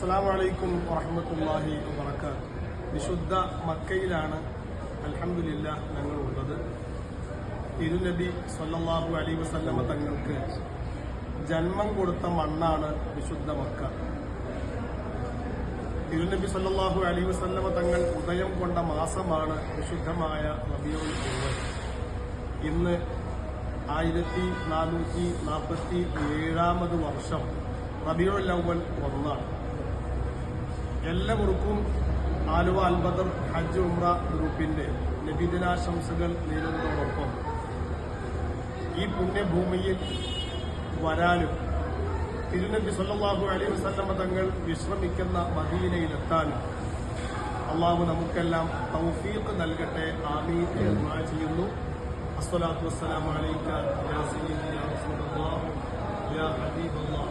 അസ്സാം വലൈക്കും വറഹമത്തല്ലാഹി വബർക്കാത്ത് വിശുദ്ധ മക്കയിലാണ് അൽഹംദുലില്ല ഞങ്ങളുള്ളത്. തിരുനബി സൊല്ലാഹു അലൈ വസല്ലമ തങ്ങൾക്ക് ജന്മം കൊടുത്ത മണ്ണാണ് വിശുദ്ധ മക്ക. തിരുനബി സല്ലാഹു അലൈ വസല്ലമ തങ്ങൾ ഉദയം കൊണ്ട മാസമാണ് വിശുദ്ധമായ റബിയുൽ അവ്വൽ. ഇന്ന് ആയിരത്തി നാനൂറ്റി നാൽപ്പത്തി ഏഴാമത് വർഷം റബിയുൽ ലൗവൽ ഒന്നാണ്. എല്ലാവർക്കും ആലുവ അൽബദർ ഹജ്ജ് ഉമ്ര ഗ്രൂപ്പിന്റെ നബിദിനാശംസകൾ നേരുന്നതോടൊപ്പം ഈ പുണ്യഭൂമിയിൽ വരാനും തിരുനബി സല്ലാഹു അലൈഹി വസല്ലമ തങ്ങൾ വിശ്രമിക്കുന്ന മദീനയിലെത്താനും അള്ളാഹു നമുക്കെല്ലാം തൗഫീഖ് നൽകട്ടെ ആമീൻ എന്ന് ചെയ്യുന്നു. അസ്സലാത്തു വസ്സലാമു അലൈക യാ വന്നു